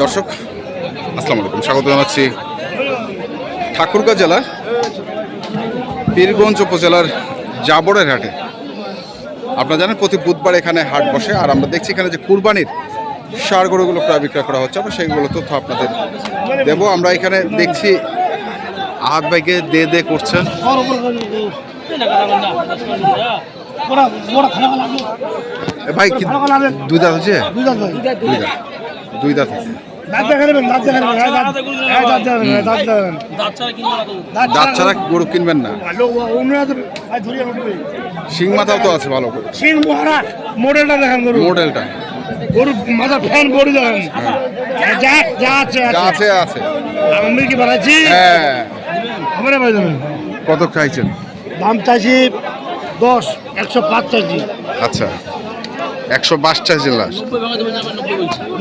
দর্শক, আসসালামু আলাইকুম। স্বাগত জানাচ্ছি ঠাকুরগাঁ জেলার পীরগঞ্জ উপজেলার জাবরের হাটে। আপনারা জানেন প্রতি বুধবার এখানে হাট বসে, আর আমরা দেখছি এখানে যে কুরবানির সার গরুগুলো প্রায় বিক্রয় করা হচ্ছে, আমরা সেইগুলো তথ্য আপনাদের দেব। আমরা এখানে দেখছি, আহাত ভাইকে দে দে করছেন। ভাই কি দুই দাঁত হচ্ছে দুই দাঁত দুই দাঁত হচ্ছে দাঁত। ছাড়া গরু কিনবেন না। শিং মাথাও তো আছে ভালো করে। মডেলটা দেখেন গরু। মডেলটা। গরু মাথা ফ্যান বডি দেখেন। যা যা আছে আছে। আছে আছে। আমি কি বানাচ্ছি হ্যাঁ। আমরা কত খাইছেন? দাম চাইছি দশ একশো পাঁচ চাইছি আচ্ছা একশো চাইছেন লাস্ট।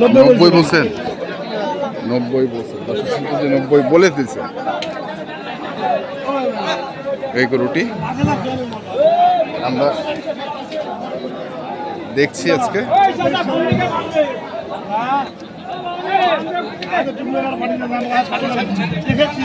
নব্বই নব্বই বলছেন নব্বই বলছেন নব্বই বলে দিয়েছে এই গরুটি আমরা দেখছি আজকে। দেখেছি।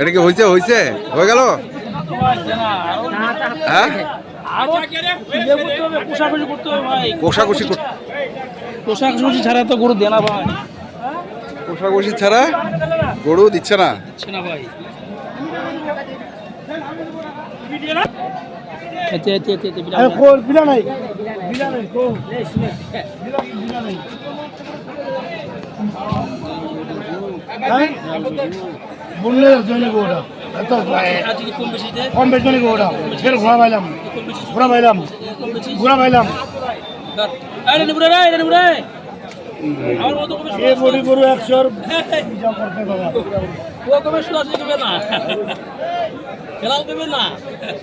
এটা কি হয়েছে হয়েছে হয়ে গেল? হ্যাঁ? কোষাকুষি কোষাকুষি ছাড়া তো গরু দেনা ভাই। কোষাকুষি ছাড়া গরু দিচ্ছে না? হচ্ছে না ভাই। বললে জন্য গোটা এত কম বেশি কম বেশ ফের ঘোড়া পাইলাম। ঘোড়া পাইলাম। ঘোড়া পাইলাম। এ গরু একশোর?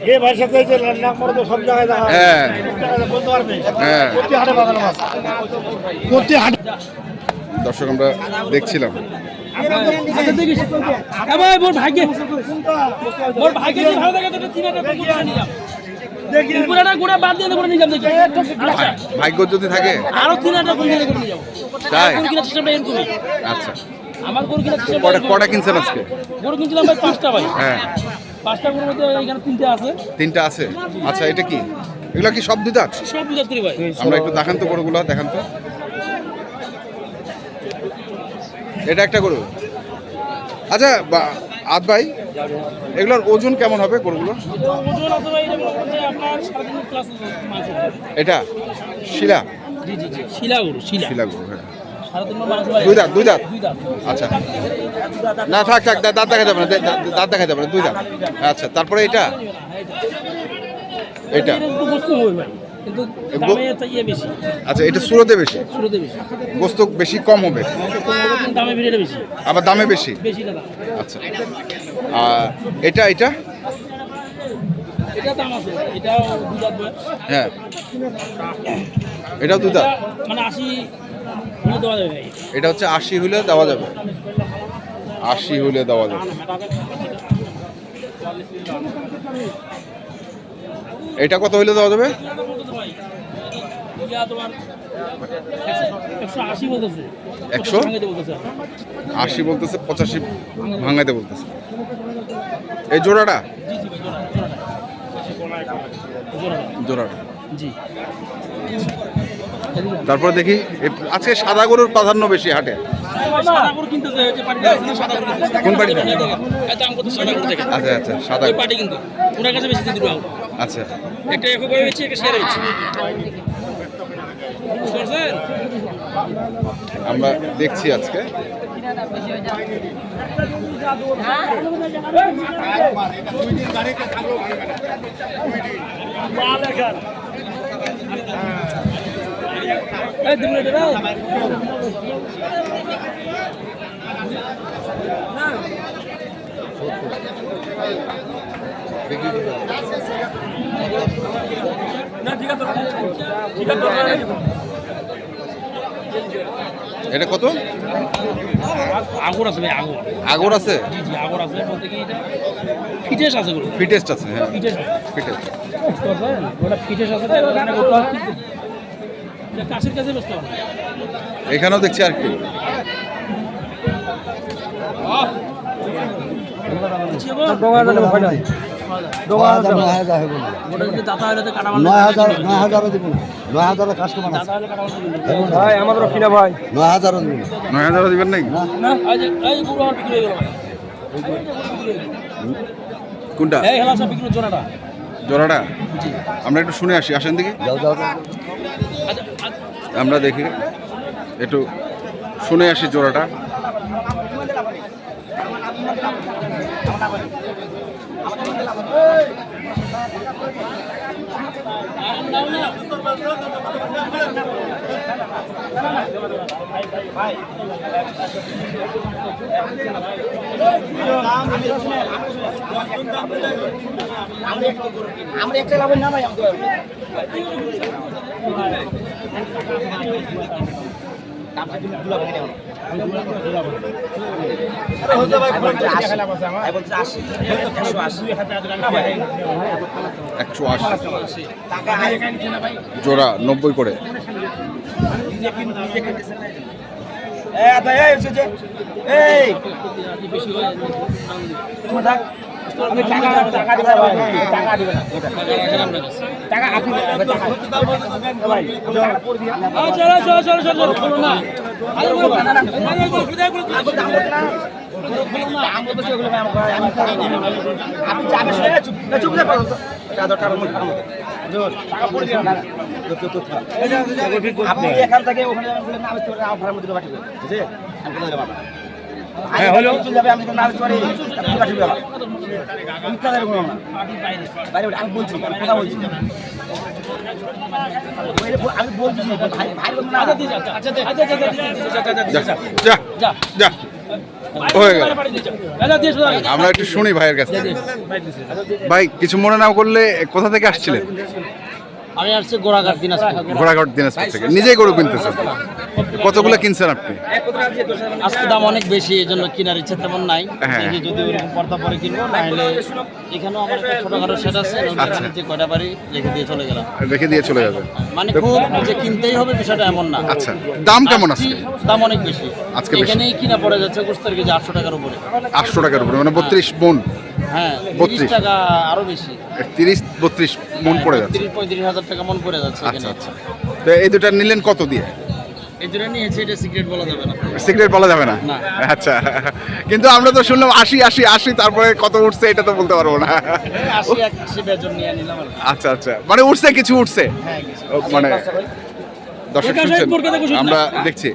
এ সাথে যে নাক সব জায়গায় দেখা হ্যাঁ। বলতে পারবে? হ্যাঁ। প্রতি হাটে বাগান মাছ প্রতি হাটে দর্শক আমরা দেখছিলাম। আচ্ছা ভাগ্য যদি থাকে। আরও তিন হাজার করে নিয়ে যাব তাই? গরু কিনা সিস্টেমটা এরকমই আচ্ছা। আমার গরু কিনা সিস্টেম কটা কটা কিনছেন আজকে? গরু কিনছিলাম ভাই পাঁচটা ভাই। হ্যাঁ। পাঁচটা গরুর মধ্যে এখানে তিনটে আছে। তিনটা আছে? আচ্ছা এটা কি? এগুলা কি সব করি ভাই। আমরা একটু দেখান তো গরুগুলো দেখান তো। এটা একটা গরু? আচ্ছা বা- আদ ভাই এগুলোর ওজন কেমন হবে গরুগুলো। এটা? শিলা? জি জি জি। শিলা গরু শিলা। শিলা গরু হ্যাঁ। সাড়ে তিন মাংস ভাই দুই দাঁত দুই দাঁত? আচ্ছা। না থাক থাক দাঁত দেখা যাবে না দাঁত দেখা যাবে না দুই দাঁত। আচ্ছা তারপরে এটা? এটা? আচ্ছা এটা সুরতে বেশি? শুরুতে বেশি। কম হবে? আবার দামে বেশি? বেশি আচ্ছা। এটা এটা? এটা দাম আছে এটাও দুই। দাঁত হ্যাঁ। এটাও দুই দাঁত মানে আশি হলে দেওয়া যাবে এটা হচ্ছে আশি হলে দেওয়া যাবে। আশি হলে দেওয়া যাবে। এটা কত হলে দেওয়া যাবে? একশো আশি বলতেছে। পঁচাশি ভাঙাইতে বলতেছে। এই জোড়াটা? জোড়াটা। জি। তারপরে দেখি আজকে সাদা গরুর প্রাধান্য বেশি হাটে। কোন। আচ্ছা আচ্ছা সাদা ওই কিন্তু। ওনার কাছে বেশি দুটো আচ্ছা। একটা একো বই হচ্ছে। একটা শেয়ার হচ্ছে আমরা দেখছি আজকে। না ঠিক আছে। ঠিক আছে। এটা কত? আগর আছে ভাই আগর আগর আছে? জি জি আগর আছে বলতে কি এটা ফিটেস আছে গুলো ফিটেস্ট আছে হ্যাঁ। ফিটেস ফিটেস্ট ওটা ফিটেস আছে তো ওখানে ওটা এটা কাশের কাছে ব্যস্ত হবে। এখানেও দেখছি আর কি। ওটা যদি দাতা হলে তো কাটা নয় হাজার নয় হাজারও দিব না নয় কাস্টমার আছে। ভাই আমাদেরও কিনা ভাই। নয় হাজারও নয় হাজার দিবেন নাকি? কোনটা? জোড়াটা। জোড়াটা? আমরা একটু শুনে আসি আসেন দেখি। আমরা দেখি একটু শুনে আসি আচ্ছা, আমরা একটা লাভের নামাই আমাদের। একশো আশি। জোড়া নব্বই করে। আচ্ছা, চলো, চলো, চলো, চলো, চলো, খোলো না। আরে বলো, না, না, না, আরে বলো, খুলে দাও, খুলে দাও, খুলে দাও। আপনি এখান থেকে ওখানে যাবেন বলে না আসতে পারে আমার ভাড়ার মধ্যে পাঠিয়ে দেবেন যাব চলে যাবে আমি তো আমি বলছি কথা বলছি। আমি বলছি ভাই ভাই আচ্ছা, আচ্ছা, যা যা যা। যা হয়ে আচ্ছা। আমরা একটু শুনি ভাইয়ের কাছে ভাই কিছু মনে না করলে কোথা থেকে আসছিলেন? আমি আসছি গোড়াঘাট দিনাজপুর। ঘোড়াঘাট দিনাজপুর থেকে। নিজেই গরু কিনতেছেন? কতগুলো কিনছেন আপনি? আজকে দাম অনেক বেশি এই জন্য কেনার ইচ্ছা তেমন নাই। হ্যাঁ। দেখি যদি ওরকম পর্দা পরে কিনবো নাহলে এখানেও আমার একটা ছোটখাটো সেট আছে আচ্ছা। নিচে কয়টা বাড়ি রেখে দিয়ে চলে গেলাম। রেখে দিয়ে চলে যাবেন মানে খুব যে কিনতেই হবে বিষয়টা এমন না। আচ্ছা। দাম কেমন আছে আসছি, দাম অনেক বেশি। আজকে বেশি। এখানেই কিনা পড়ে যাচ্ছে গোস্তের কেজি আটশো টাকার উপরে। আটশো টাকার উপরে মানে বত্রিশ মন। হ্যাঁ 32 তিরিশ টাকা আরও বেশি। তিরিশ বত্রিশ মন পড়ে যাচ্ছে। তিরিশ পঁয়ত্রিশ হাজার টাকা মন পড়ে যাচ্ছে আচ্ছা আচ্ছা। তো এই দুটা নিলেন কত দিয়ে? এই জন্য নিয়েছি এটা সিক্রেট বলা যাবে না। সিগারেট বলা যাবে না? না। আচ্ছা। কিন্তু আমরা তো শুনলাম আশি আশি আশি তারপরে কত উঠছে এটা তো বলতে পারব না। আচ্ছা আচ্ছা। মানে উঠছে কিছু উঠছে? হ্যাঁ মানে দর্শক শুনছেন? আমরা দেখছি।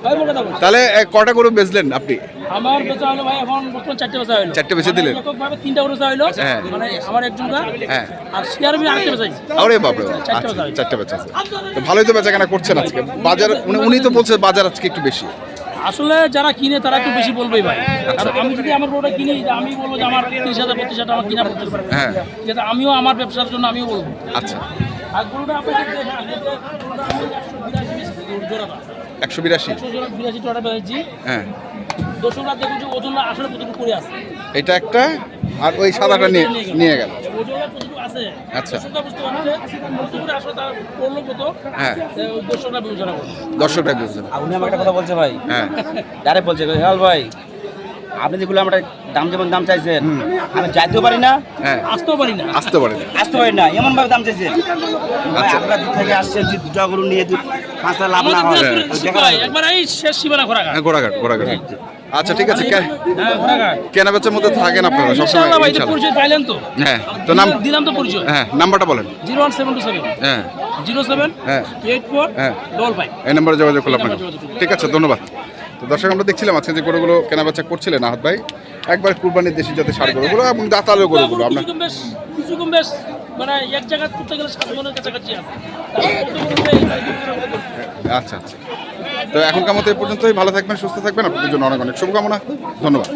তাহলে কটা গরু বেচলেন আপনি? আমার বেচা হলো ভাই এখন বর্তমান চারটে বেচা হলো। চারটে বেচে দিলেন? মানে এককভাবে তিনটা বেচা হলো। হ্যাঁ। মানে আমার একজন হ্যাঁ। আর আমি আরেকটা বেচাইছি আরে আচ্ছা বেচা হয়েছে। চারটে বেচা আছে তো ভালোই তো বেচা কেনা করছেন আজকে। বাজার উনি উনি তো বলছে বাজার আজকে একটু বেশি। আসলে যারা কিনে তারা একটু বেশি বলবেই ভাই। আমি যদি আমার বড়টা কিনি আমি বলব যে আমার তিরিশ হাজার বত্রিশ হাজার আমার কিনা পড়তেছে হ্যাঁ। ঠিক আছে আমিও আমার ব্যবসার জন্য আমিও বলব। আচ্ছা। আর গরুটা আপনি যদি দেখেন, এই যে গরুটা আমি 182 বেচেছি, গরুর জোড়াটা। একশো বিরাশি? 182 জোড়া বেচেছি। হ্যাঁ। দর্শকরা দেখুন যে ওজন আসলে কতটুকু করে আছে। এটা একটা আর ওই সাদাটা নিয়ে নিয়ে গেল। ওজনটা কতটুকু আছে? আচ্ছা। হ্যাঁ। যে বিবেচনা করবে দর্শকরা বিবেচনা উনি আমাকে একটা কথা বলছে ভাই। হ্যাঁ। ডাইরেক্ট বলছে হেল ভাই আপনি যেগুলো আমরা দাম যেমন দাম চাইছেন আমি যাইতেও পারি না হ্যাঁ। আসতেও পারি না। আসতে পারে না। আসতে পারি না এমন ভাবে দাম চাইছেন। ভাই আচ্ছা। আপনার দিক থেকে আসছেন যে দুটা গরু নিয়ে দু পাঁচটা লাভ না হয়। একবার এই শেষ সীমানা খোরা হ্যাঁ ঘোড়াঘাট ঘোড়াঘাট। আচ্ছা ঠিক আছে। কে- হ্যাঁ ঘোরাঘাট কেনা বেচার মধ্যে থাকেন আপনারা সবসময়। পরিচয় পাইলেন তো। হ্যাঁ তো নাম দিলাম তো পরিচয়। হ্যাঁ নাম্বারটা বলেন। Zero one seven two seven. হ্যাঁ। জিরো সেভেন হ্যাঁ। এইট ফোর হ্যাঁ। Double five. এই নাম্বারে যোগাযোগ করলাম আপনাকে এই নাম্বারে যোগাযোগ করলাম। ঠিক আছে ধন্যবাদ। তো দর্শক আমরা দেখছিলাম আজকে যে গরুগুলো কেনাবেচা করছিলেন আহাত ভাই। একবার কুরবানির দেশি জাতের সার গরুগুলো এবং দাতালো গরুগুলো আপনার কিছু কম বেশ কিছু কম বেশ মানে এক জায়গা করতে গেলে সাত মনের কাছাকাছি আছে। তারপর কত বলতে এই- এই দুটো আচ্ছা আচ্ছা। তো এখনকার মতো এই পর্যন্তই ভালো থাকবেন সুস্থ থাকবেন আপনাদের জন্য অনেক অনেক শুভকামনা। ধন্যবাদ।